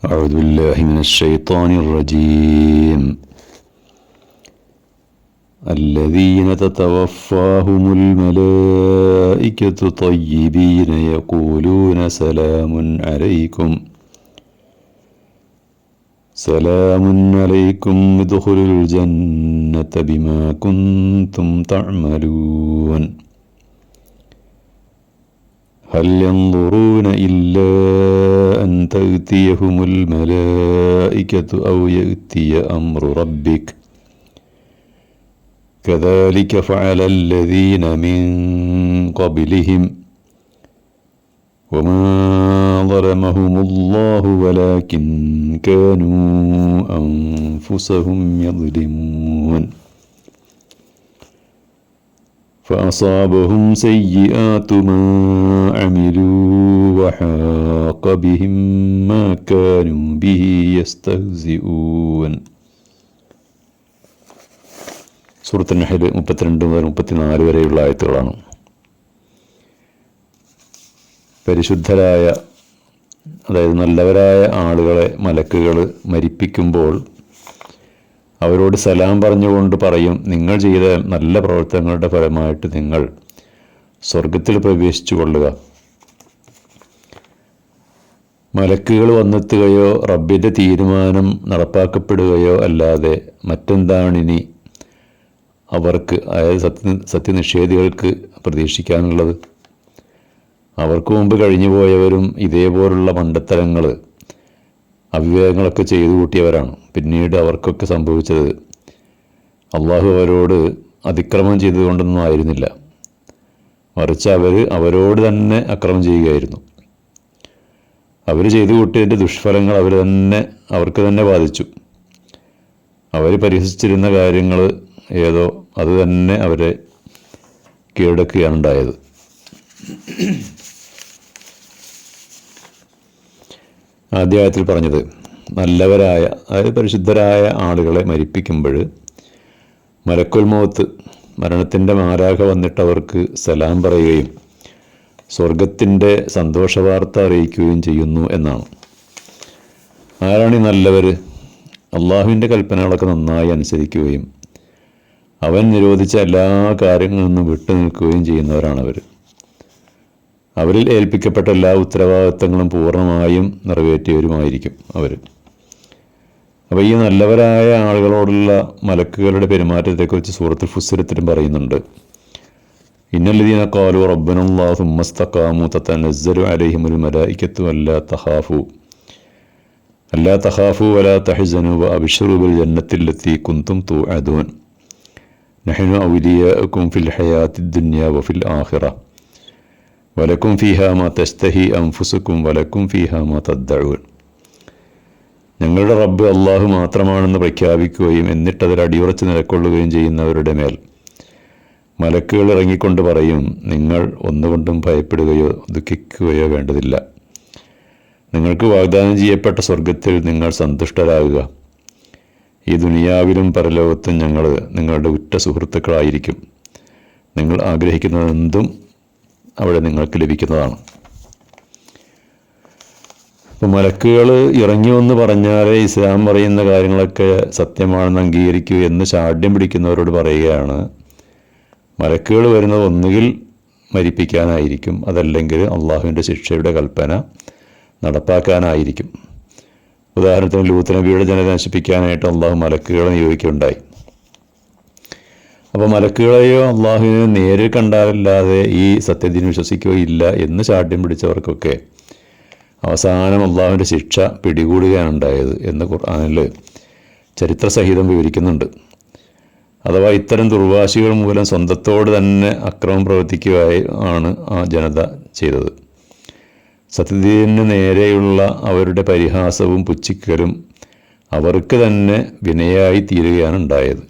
أعوذ بالله من الشيطان الرجيم. الذين تتوفاهم الملائكة طيبين يقولون سلام عليكم. سلام عليكم ادخلوا الجنة بما كنتم تعملون. هل ينظرون إلا أن تأتيهم الملائكة أو يأتي أمر ربك؟ كذلك فعل الذين من قبلهم. وما ظلمهم الله ولكن كانوا أنفسهم يظلمون. فأصابهم سيئات ما عملوا وحاق بهم ما كانوا به يستهزئون സൂറത്ത് നഹൽ മുപ്പത്തിരണ്ട് മുതൽ മുപ്പത്തിനാല് വരെയുള്ള ആയത്തുകളാണ് പരിശുദ്ധരായ അതായത് നല്ലവരായ ആളുകളെ മലക്കുകൾ മരിപ്പിക്കുമ്പോൾ അവരോട് സലാം പറഞ്ഞുകൊണ്ട് പറയും നിങ്ങൾ ചെയ്ത നല്ല പ്രവർത്തനങ്ങളുടെ ഫലമായിട്ട് നിങ്ങൾ സ്വർഗത്തിൽ പ്രവേശിച്ചു കൊള്ളുക. മലക്കുകൾ വന്നെത്തുകയോ റബ്ബിന്റെ തീരുമാനം നടപ്പാക്കപ്പെടുകയോ അല്ലാതെ മറ്റെന്താണിനി അവർക്ക് അതായത് സത്യ സത്യനിഷേധികൾക്ക് പ്രതീക്ഷിക്കാനുള്ളത്? അവർക്ക് മുമ്പ് കഴിഞ്ഞു പോയവരും ഇതേപോലുള്ള മണ്ടത്തരങ്ങൾ അവിവേകങ്ങളൊക്കെ ചെയ്തു കൂട്ടിയവരാണ്. പിന്നീട് അവർക്കൊക്കെ സംഭവിച്ചത് അള്ളാഹു അവരോട് അതിക്രമം ചെയ്തുകൊണ്ടൊന്നും ആയിരുന്നില്ല. മറിച്ച് അവർ അവരോട് തന്നെ അക്രമം ചെയ്യുകയായിരുന്നു. അവർ ചെയ്തു കൂട്ടിയതിന്റെ ദുഷ്ഫലങ്ങൾ അവർ തന്നെ അവർക്ക് തന്നെ ബാധിച്ചു. അവർ പരിഹസിച്ചിരുന്ന കാര്യങ്ങൾ ഏതോ അത് തന്നെ അവരെ കീഴടക്കുകയാണ് ഉണ്ടായത്. ആദ്യത്തിൽ പറഞ്ഞത് നല്ലവരായ അതായത് പരിശുദ്ധരായ ആളുകളെ മരിപ്പിക്കുമ്പോൾ മരക്കുൽമോത്ത് മരണത്തിന്റെ മാരാഹ വന്നിട്ട് അവർക്ക് സലാം പറയുകയും സ്വർഗത്തിന്റെ സന്തോഷവാർത്ത അറിയിക്കുകയും ചെയ്യുന്നു എന്നാണ്. ആരാണ് ഈ നല്ലവർ? അള്ളാഹുവിന്റെ കൽപ്പനകളൊക്കെ നന്നായി അനുസരിക്കുകയും അവൻ നിരോധിച്ച എല്ലാ കാര്യങ്ങളിൽ നിന്നും വിട്ടു നിൽക്കുകയും ചെയ്യുന്നവരാണ് അവർ അവരിൽ ഏൽപ്പിക്കപ്പെട്ട എല്ലാ ഉത്തരവാദിത്തങ്ങളും പൂർണമായും നിറവേറ്റിയവരുമായിരിക്കും അവർ അപ്പോൾ ഈ നല്ലവരായ ആളുകളോടുള്ള മലക്കുകളുടെ പെരുമാറ്റത്തെക്കുറിച്ച് സൂറത്തിൽ ഫുസ്സരത്തിലും പറയുന്നുണ്ട്. ഇന്നല്ലദീന കാലു റബ്ബനുള്ളാഹു മസ്തഖാമു തതനസ്സലു അലൈഹിമുൽ മലായിക്കത്തു അല്ലാ തഖാഫു. അല്ലാ തഖാഫു വലാ തഹ്സനു വഅബ്ശിറു ബിൽ ജന്നത്തില്ലത്തി കുന്തും തുഅദൂൻ. നഹ്നു ഔലിയാഉക്കും ഫിൽ ഹയാത്തി ദുന്യ വഫിൽ ആഖിറ. വലക്കും ഫിഹാമ തസ്തഹി അംഫുസുക്കും വലക്കും ഫിഹാമ മാ തദ്ദഊൻ. ഞങ്ങളുടെ റബ്ബ് അള്ളാഹു മാത്രമാണെന്ന് പ്രഖ്യാപിക്കുകയും എന്നിട്ടതിൽ അടിയുറച്ച് നിലക്കൊള്ളുകയും ചെയ്യുന്നവരുടെ മേൽ മലക്കുകൾ ഇറങ്ങിക്കൊണ്ട് പറയും നിങ്ങൾ ഒന്നുകൊണ്ടും ഭയപ്പെടുകയോ ദുഃഖിക്കുകയോ വേണ്ടതില്ല. നിങ്ങൾക്ക് വാഗ്ദാനം ചെയ്യപ്പെട്ട സ്വർഗത്തിൽ നിങ്ങൾ സന്തുഷ്ടരാകുക. ഈ ദുനിയാവിലും പരലോകത്തും ഞങ്ങൾ നിങ്ങളുടെ ഉറ്റ സുഹൃത്തുക്കളായിരിക്കും. നിങ്ങൾ ആഗ്രഹിക്കുന്നതെന്തും അവിടെ നിങ്ങൾക്ക് ലഭിക്കുന്നതാണ്. അപ്പോൾ മലക്കുകൾ ഇറങ്ങി പറഞ്ഞാലേ ഇസ്ലാം പറയുന്ന കാര്യങ്ങളൊക്കെ സത്യമാണെന്ന് അംഗീകരിക്കൂ എന്ന് ചാഠ്യം പിടിക്കുന്നവരോട് പറയുകയാണ്. മലക്കുകൾ വരുന്നത് ഒന്നുകിൽ മരിപ്പിക്കാനായിരിക്കും അതല്ലെങ്കിൽ അള്ളാഹുവിന്റെ ശിക്ഷയുടെ കൽപ്പന നടപ്പാക്കാനായിരിക്കും. ഉദാഹരണത്തിന് ലൂത്ത് നബിയുടെ ജനത നശിപ്പിക്കാനായിട്ട് അള്ളാഹു മലക്കുകളെ നിയോഗിക്കുകയുണ്ടായി. അപ്പോൾ മലക്കുകളെയോ അള്ളാഹുവിനെയോ നേരിൽ കണ്ടാലല്ലാതെ ഈ സത്യത്തിന് വിശ്വസിക്കുകയില്ല എന്ന് ചാട്ട്യം പിടിച്ചവർക്കൊക്കെ അവസാനം അള്ളാഹുവിന്റെ ശിക്ഷ പിടികൂടുകയാണ് ഉണ്ടായത് എന്ന് ഖുർആാനിൽ ചരിത്രസഹിതം വിവരിക്കുന്നുണ്ട്. അഥവാ ഇത്തരം ദുർവാശികൾ മൂലം സ്വന്തത്തോട് തന്നെ അക്രമം പ്രവർത്തിക്കുകയായി ആണ് ആ ജനത ചെയ്തത്. സത്യദീനു നേരെയുള്ള അവരുടെ പരിഹാസവും പുച്ഛിക്കലും അവർക്ക് തന്നെ വിനയായി തീരുകയാണ് ഉണ്ടായത്.